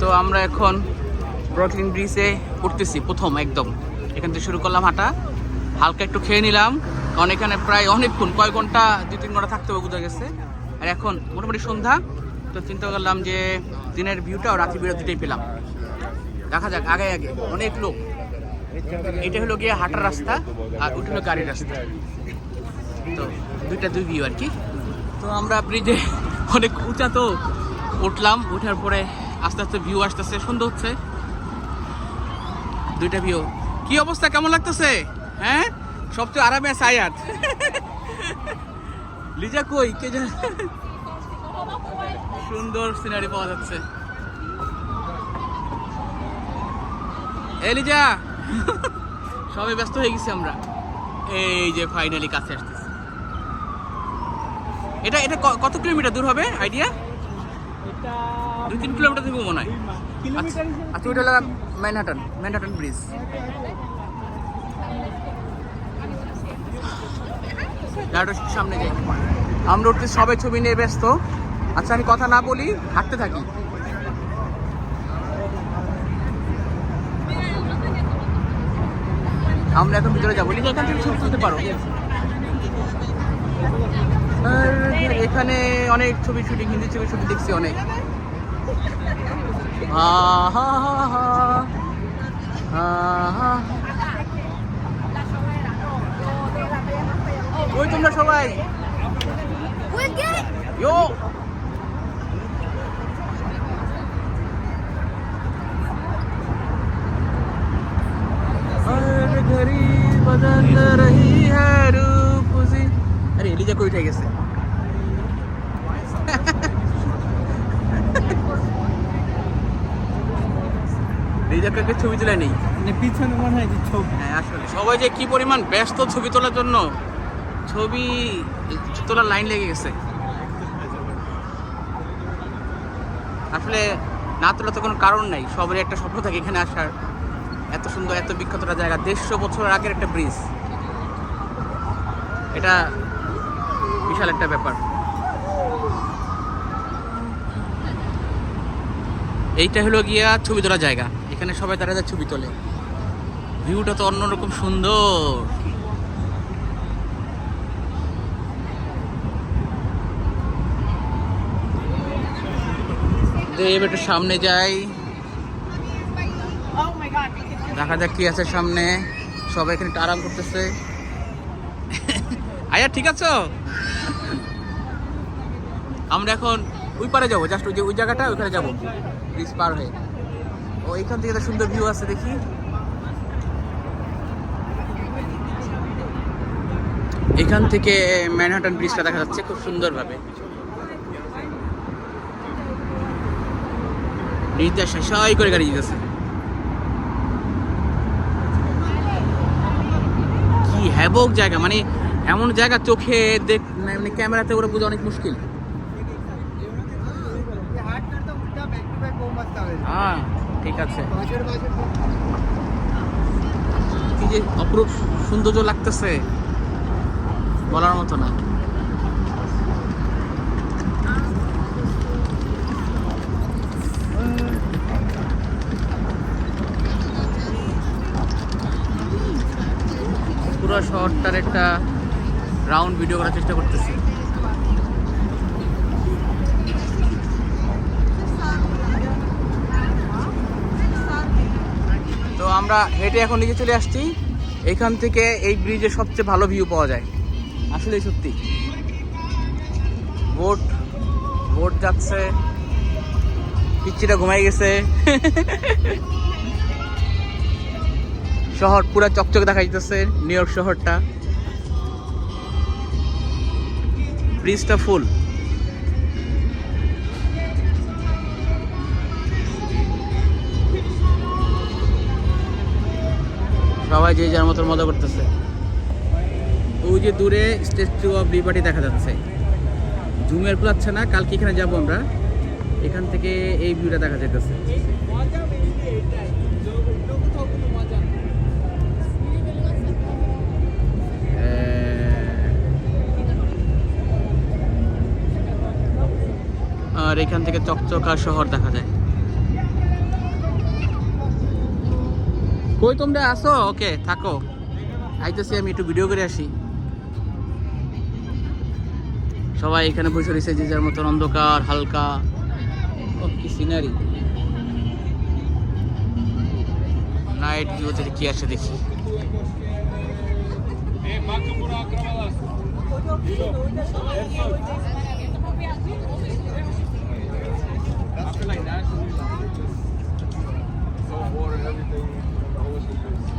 তো আমরা এখন ব্রকলিন ব্রিজে উঠতেছি, প্রথম একদম। এখান থেকে শুরু করলাম হাঁটা। হালকা একটু খেয়ে নিলাম, কারণ এখানে প্রায় অনেকক্ষণ, কয় ঘণ্টা, দুই, তিন ঘণ্টা থাকতে হবে বোঝা গেছে। আর এখন মোটামুটি সন্ধ্যা, তো চিন্তা করলাম যে দিনের ভিউটা ও রাত্রি ভিউটা দুটোই পেলাম। দেখা যাক, আগে আগে, অনেক লোক। এটা হলো গিয়ে হাঁটার রাস্তা, আর ওটা হলো গাড়ির রাস্তা। তো দুইটা দুই ভিউ আর কি। তো আমরা ব্রিজে অনেক উঁচা তো উঠলাম, উঠার পরে আস্তে আস্তে ভিউ আসতেছে সুন্দর হচ্ছে। দুইটা ভিউ কি অবস্থা? কেমন লাগতেছে? হ্যাঁ? সবচেয়ে আরামে সায়াত লিজা কই? কে সুন্দর সিনারি পাওয়া যাচ্ছে। এ লিজা! সবাই ব্যস্ত হয়ে গেছি আমরা। এই যে ফাইনালি কাছে আসতেছি। এটা এটা কত কিলোমিটার দূর হবে? আইডিয়া? এটা দুই তিন কিলোমিটার থেকে মনে হয়। কিলোমিটার আচ্ছা ওইটা হলো ম্যানহাটন ম্যানহাটন ব্রিজ সামনে যাই আমরা উঠতে সবাই ছবি নিয়ে ব্যস্ত। আচ্ছা আমি কথা না বলি হাঁটতে থাকি। আমরা এখন ভিতরে যাব। লিখে এখান থেকে ছবি তুলতে পারো। এখানে অনেক ছবি শুটিং হিন্দি ছবি শুটিং দেখছি অনেক। 아하하하 아하 última show aí. Yo. हर घड़ी बदल रही है रूप सी अरे लीजिए कोई ठेके से রিজাকে ছবি তুলে নেই? মানে পিছনে মনে হয় যে ছবি। হ্যাঁ আসলে। সবাই যে কি পরিমাণ ব্যস্ত ছবি তোলার জন্য ছবি তোলার লাইন লেগে গেছে। আসলে না তোলা তো কোনো কারণ নাই সবারই একটা স্বপ্ন থাকে এখানে আসার। এত সুন্দর এত বিখ্যাত একটা জায়গা দেড়শো বছর আগের একটা ব্রিজ। এটা বিশাল একটা ব্যাপার। এইটা হলো গিয়া ছবি তোলার জায়গা। এখানে সবাই তারা যা ছবি তোলে। ভিউটা তো অন্যরকম সুন্দর। দেব একটু সামনে যাই। দেখা যাক কি আছে সামনে। সবাই এখানে একটু আরাম করতেছে। আয়া, ঠিক আছো? আমরা এখন ওই পারে যাব, জাস্ট ওই যে ওই জায়গাটা, ওইখানে যাব। ব্রিজ পার হয়ে। ও এইখান থেকে একটা সুন্দর ভিউ আছে, দেখি। এখান থেকে ম্যানহাটন ব্রিজটা দেখা যাচ্ছে খুব সুন্দরভাবে। সাই করে গাড়ি যেতেছে কি হ্যাবক জায়গা মানে এমন জায়গা চোখে দেখ মানে ক্যামেরাতে ওরা বোঝা অনেক মুশকিল। হ্যাঁ। ঠিক আছে। কি যে অপরূপ সৌন্দর্য লাগতেছে, বলার মতো না। পুরো শহরটার একটা রাউন্ড ভিডিও করার চেষ্টা করতেছি তো আমরা হেঁটে এখন নিচে চলে আসছি। এখান থেকে এই ব্রিজে সবচেয়ে ভালো ভিউ পাওয়া যায়। আসলেই সত্যি। বোট বোট যাচ্ছে। পিচ্ছিটা ঘুমাই গেছে। শহর পুরা চকচক দেখা যাইতেছে নিউ ইয়র্ক শহরটা। ব্রিজটা ফুল। সবাই যে যার মতো মজা করতেছে। ওই যে দূরে স্ট্যাচু অফ লিবার্টি দেখা যাচ্ছে। জুমের যাচ্ছে না, কালকে এখানে যাব আমরা। এখান থেকে এই ভিউটা দেখা যাইতেছে। আর এখান থেকে চকচকা শহর দেখা যায়। কই তোমরা আসো ওকে, থাকো। আইতেছি আমি, একটু ভিডিও করে আসি। সবাই এখানে বসে রয়েছে, যে যার মতন অন্ধকার, হালকা। ও কি সিনারি নাইট ভিউ থেকে কি আসে দেখি। Always